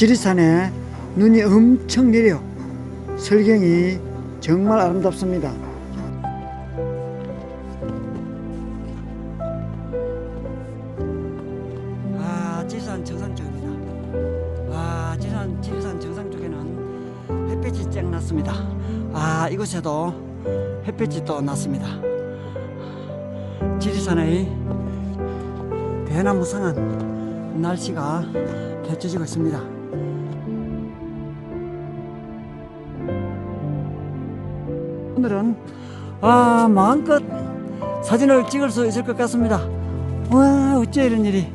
지리산에 눈이 엄청 내려 설경이 정말 아름답습니다. 아, 지리산 정상 쪽입니다. 아, 지리산, 지리산 정상 쪽에는 햇빛이 쨍 났습니다. 아, 이곳에도 햇빛이 또 났습니다. 지리산의 대나무상한 날씨가 펼쳐지고 있습니다. 오늘은 아 마음껏 사진을 찍을 수 있을 것 같습니다. 와 어째 이런 일이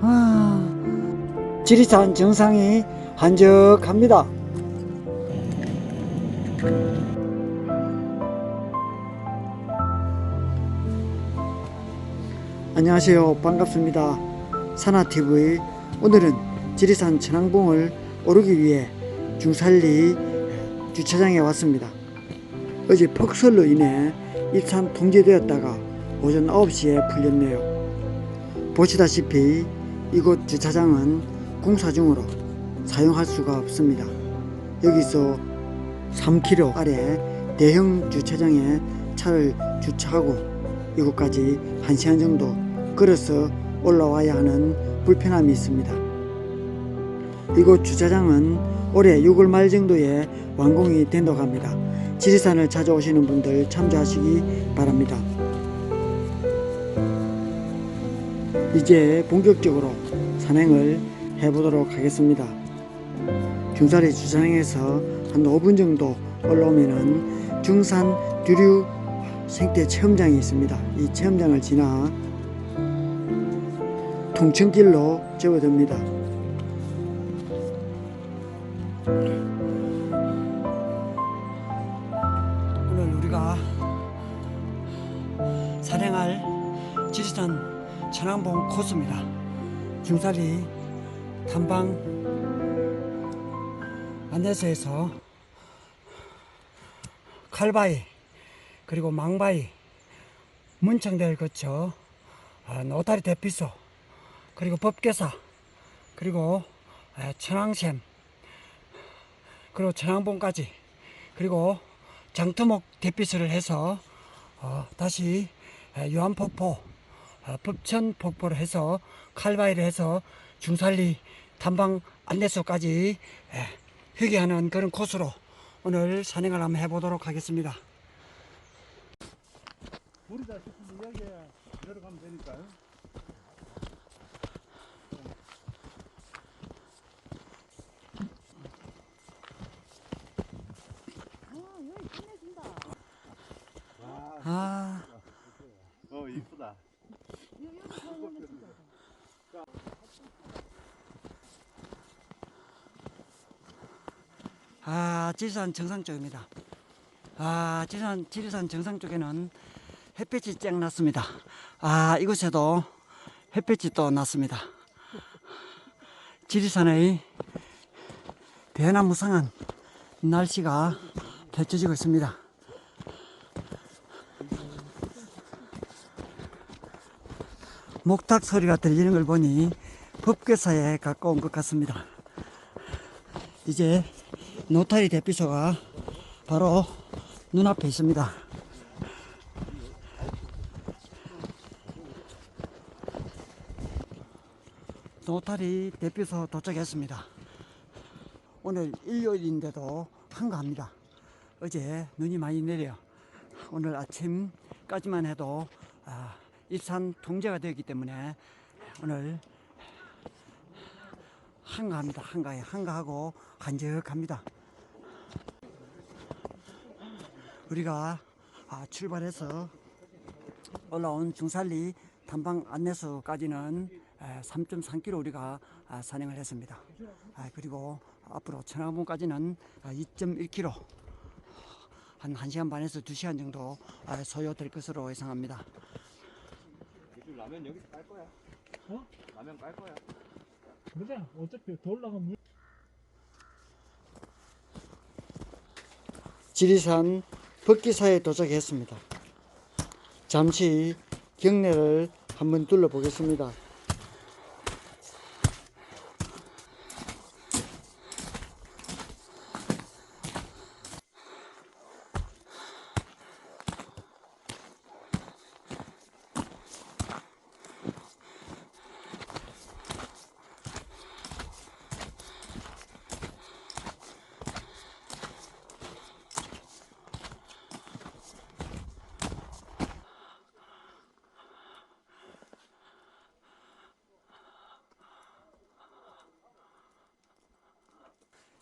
아 지리산 정상이 한적합니다. 안녕하세요. 반갑습니다. 사나TV 오늘은 지리산 천왕봉을 오르기 위해 중산리 주차장에 왔습니다. 어제 폭설로 인해 입산 통제되었다가 오전 9시에 풀렸네요. 보시다시피 이곳 주차장은 공사 중으로 사용할 수가 없습니다. 여기서 3km 아래 대형 주차장에 차를 주차하고 이곳까지 1시간 정도 걸어서 올라와야 하는 불편함이 있습니다. 이곳 주차장은 올해 6월 말 정도에 완공이 된다고 합니다. 지리산을 찾아오시는 분들 참조하시기 바랍니다. 이제 본격적으로 산행을 해보도록 하겠습니다. 중사리 주차장에서 한 5분 정도 올라오면은 중산 두류 생태 체험장이 있습니다. 이 체험장을 지나 통천길로 접어듭니다. 천왕봉 코스입니다. 중사리 탐방 안내소에서 칼바위 그리고 망바위 문창대를 거쳐 어, 노다리 대피소 그리고 법계사 그리고 에, 천왕샘 그리고 천왕봉까지 그리고 장터목 대피소를 해서 어, 다시 에, 유한폭포 어, 법천 폭포를 해서 칼바위를 해서 중산리 탐방 안내소까지 에, 휴게하는 그런 코스로 오늘 산행을 한번 해보도록 하겠습니다. 물이 다 싶으면 여기에 내려가면 되니까요. 아, 지리산 정상 쪽입니다. 아, 지리산, 지리산 정상 쪽에는 햇빛이 쨍 났습니다. 아, 이곳에도 햇빛이 또 났습니다. 지리산의 대나무상한 날씨가 펼쳐지고 있습니다. 목탁 소리가 들리는 걸 보니 법계사에 가까운 것 같습니다. 이제 노타리 대피소가 바로 눈앞에 있습니다. 노타리 대피소 도착했습니다. 오늘 일요일인데도 한가합니다. 어제 눈이 많이 내려 오늘 아침까지만 해도 아, 입산 통제가 되었기 때문에 오늘 한가합니다. 한가해. 한가하고 한적합니다. 우리가 아, 출발해서 올라온 중산리 탐방 안내소까지는 3.3km 우리가 아, 산행을 했습니다. 아, 그리고 앞으로 천왕봉까지는 2.1km 한 1시간 반에서 2시간 정도 아, 소요될 것으로 예상합니다. 라면 여기서 깔 거야. 어? 라면 깔 거야. 그래 어차피 더 올라가면 물- 지리산 법기사에 도착했습니다. 잠시 경내를 한번 둘러보겠습니다.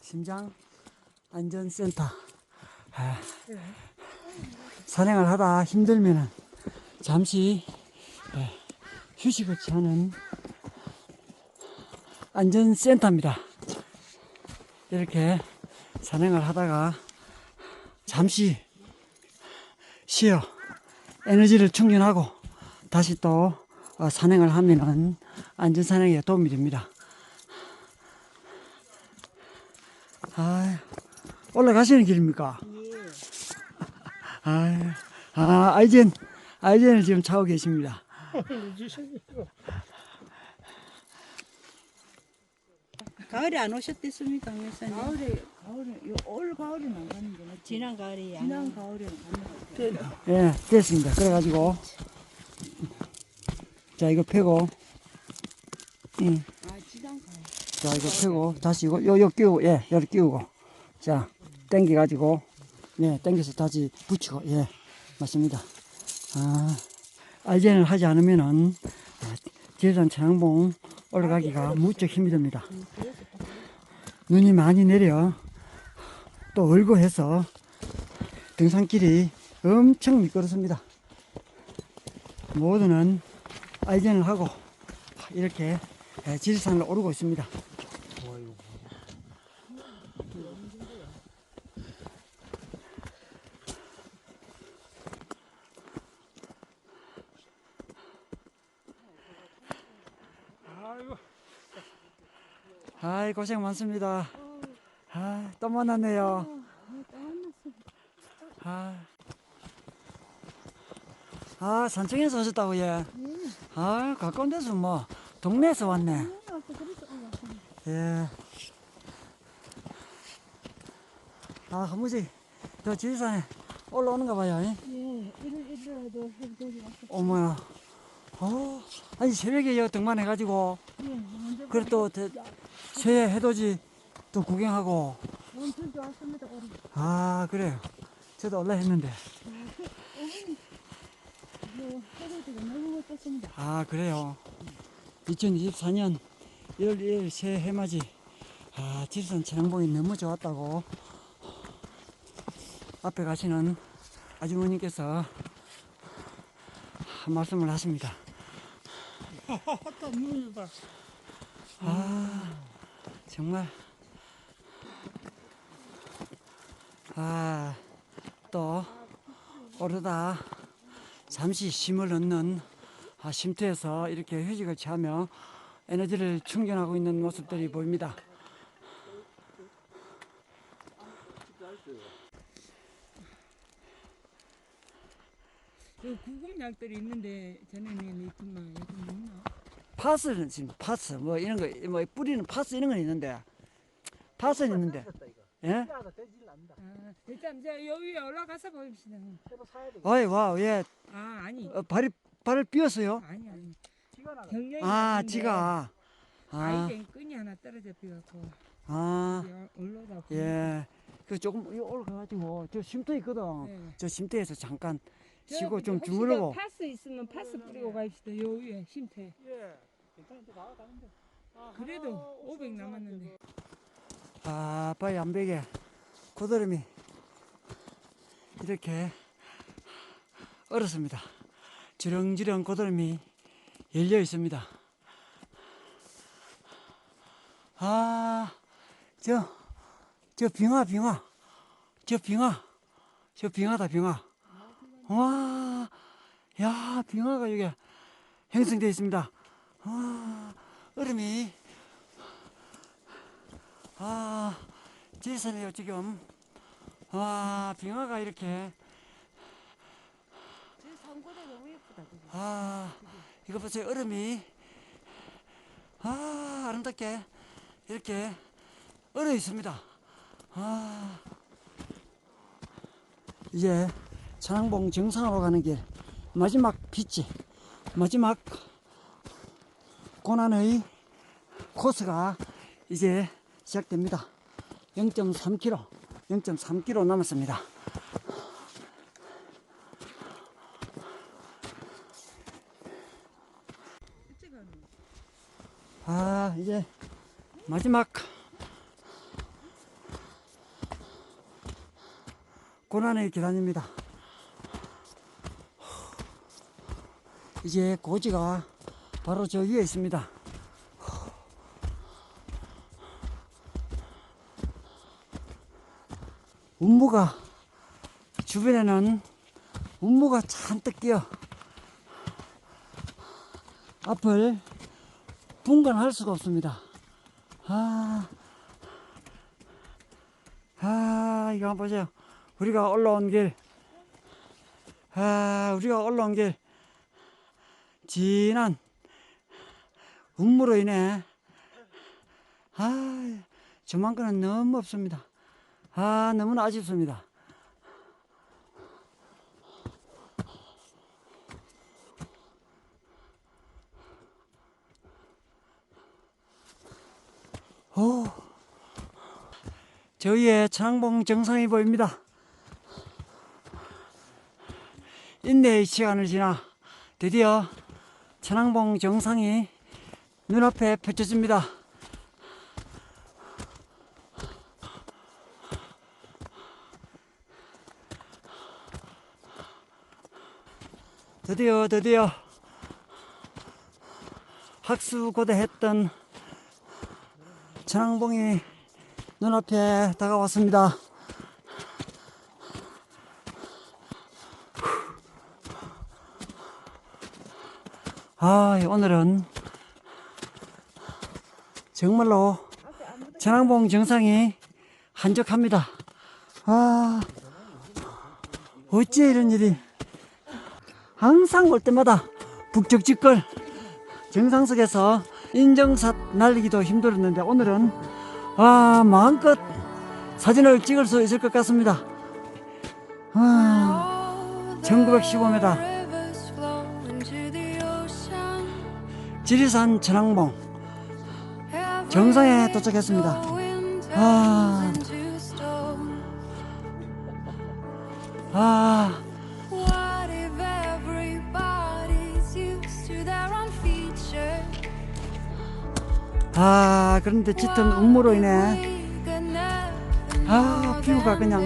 심장 안전센터. 아, 산행을 하다 힘들면은 잠시 예, 휴식을 취하는 안전센터입니다. 이렇게 산행을 하다가 잠시 쉬어 에너지를 충전하고 다시 또 어, 산행을 하면은 안전산행에 도움이 됩니다. 아, 올라가시는 길입니까? 아, 아, 아이젠, 아이젠을 지금 차고 계십니다. 가을에 안 오셨댔습니까, 회사님? 가을에 가을에 요올 가을에는 안 맞지? 지난 가을이야. 지난 가을에는 가는 거 같아. 예, 됐습니다. 그래가지고, 자, 이거 펴고, 음, 아 지난 가을. 자, 이거 펴고, 다시 이거, 요, 요 끼우고, 예, 여기 끼우고, 자, 당겨가지고, 예, 당겨서 다시 붙이고, 예, 맞습니다. 아, 알젠을 하지 않으면은, 아, 지리산 천왕봉 올라가기가 무척 힘이 듭니다. 눈이 많이 내려, 또 얼고 해서, 등산길이 엄청 미끄럽습니다. 모두는 알젠을 하고, 이렇게 예, 지리산을 오르고 있습니다. 아이 고생 많습니다. 아, 또 만났네요. 아, 아 산청에서 오셨다고 예. 아 가까운 데서 뭐 동네에서 왔네. 예. 아 한무지 저 지리산에 올라오는가 봐요. 예? 예. 어머야. 어, 아니 새벽에 여기 등반해가지고 예, 먼저 그래 또 대- 새 해돋이 또 구경하고 엄청 좋았습니다. 오늘 아 그래요. 저도 올라 했는데 요 해돋이가 너무 멋졌습니다. 아 그래요. 2024년 1월 1일 새해 해맞이 아 지리산 천왕봉이 너무 좋았다고 앞에 가시는 아주머니께서 한 말씀을 하십니다. 또 눈이 봐. 아 정말 아 또 오르다 잠시 쉼을 얻는 아, 쉼터에서 이렇게 휴식을 취하며 에너지를 충전하고 있는 모습들이 보입니다. 그 구급약들이 있는데 없나? 파스는 지금 파스 뭐 이런 거 뭐 뿌리는 파스 이런 건 있는데 파스는 있는데 예? 아, 일단 이제 여 위에 올라가서 보입시다. 어이 와예 아, 아니. 어, 발이 발을 삐었어요. 아니, 아니. 경련이 아 지가 아, 아이젠 끈이 하나 떨어져 비갖고 아, 올라다 예. 그 조금 이 올라가가지고 저 쉼터 있거든. 네. 저 쉼터에서 잠깐 저, 쉬고 좀 주무르고. 저 파스 있으면 파스 뿌리고 갑시다. 요 위에 쉼터에. 예. 괜찮은데 나가는데. 그래도 500 남았는데. 아, 바위 암벽에 고드름이 이렇게 얼었습니다. 주렁주렁 고드름이 열려 있습니다. 아, 저, 저 빙하, 빙하. 저 빙하. 저 빙하다, 빙하. 와, 야, 빙하가 여기 형성되어 있습니다. 와, 얼음이 아, 지리산이요, 지금. 와, 빙하가 이렇게. 산고대 너무 예쁘다. 아, 이거 보세요. 얼음이. 아, 아름답게. 이렇게 얼어 있습니다. 아. 이제 천왕봉 정상으로 가는 길. 마지막 빛이. 마지막 고난의 코스가 이제 시작됩니다. 0.3km, 0.3km 남았습니다. 아, 이제 마지막 고난의 계단입니다. 이제 고지가 바로 저 위에 있습니다. 운무가 주변에는 운무가 잔뜩 끼어 앞을 분간할 수가 없습니다. 아, 아, 이거 한번 보세요. 우리가 올라온 길, 아, 우리가 올라온 길, 진한 운무로 인해, 아, 저만큼은 너무 없습니다. 아, 너무나 아쉽습니다. 오, 저희의 천왕봉 정상이 보입니다. 인내의 시간을 지나 드디어 천왕봉 정상이 눈앞에 펼쳐집니다. 드디어 드디어 학수고대했던 천왕봉이 눈앞에 다가왔습니다. 아, 오늘은 정말로 천왕봉 정상이 한적합니다. 아, 어찌 이런 일이 항상 올 때마다 북적지껄 정상석에서 인정샷 날리기도 힘들었는데 오늘은 아 마음껏 사진을 찍을 수 있을 것 같습니다. 아, 1915m 지리산 천왕봉 정상에 도착했습니다. 아, 아? 아 그런데 짙은 운무로 인해 아 뷰가 그냥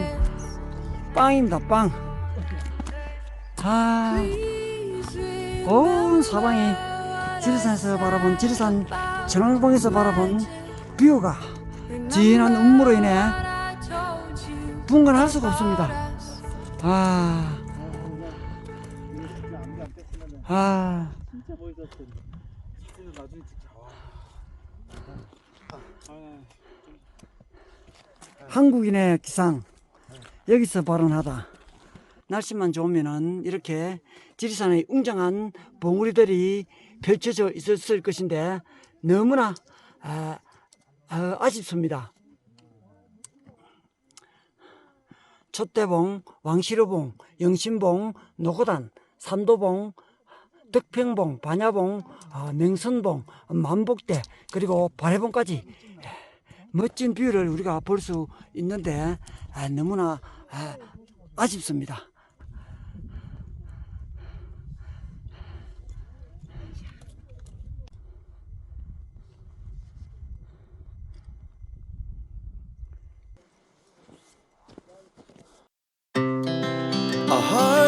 빵입니다 빵. 아, 온 사방이 지리산에서 바라본 지리산 전왕봉에서 바라본 뷰가 진한 운무로 인해. 분간할 수가 없습니다. 아, 아. 한국인의 기상 여기서 발언하다. 날씨만 좋으면은 이렇게 지리산의 웅장한 봉우리들이 펼쳐져 있었을 것인데 너무나 아, 아, 아 쉽습니다. 촛대봉, 왕시로봉, 영신봉, 노고단, 삼도봉, 덕평봉, 반야봉, 아, 맹선봉, 만복대 그리고 발해봉까지 멋진 뷰를 우리가 볼 수 있는데 아, 너무나 아, 아쉽습니다.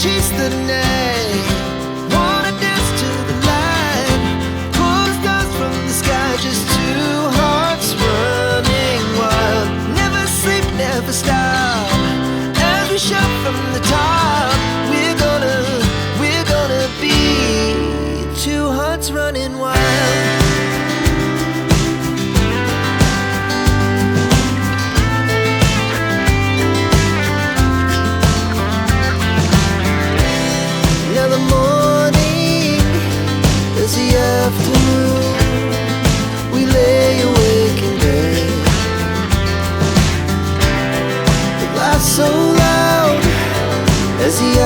chase the night. Wanna dance to the light. From the sky, just two hearts running wild. Never sleep, never stop. so loud as the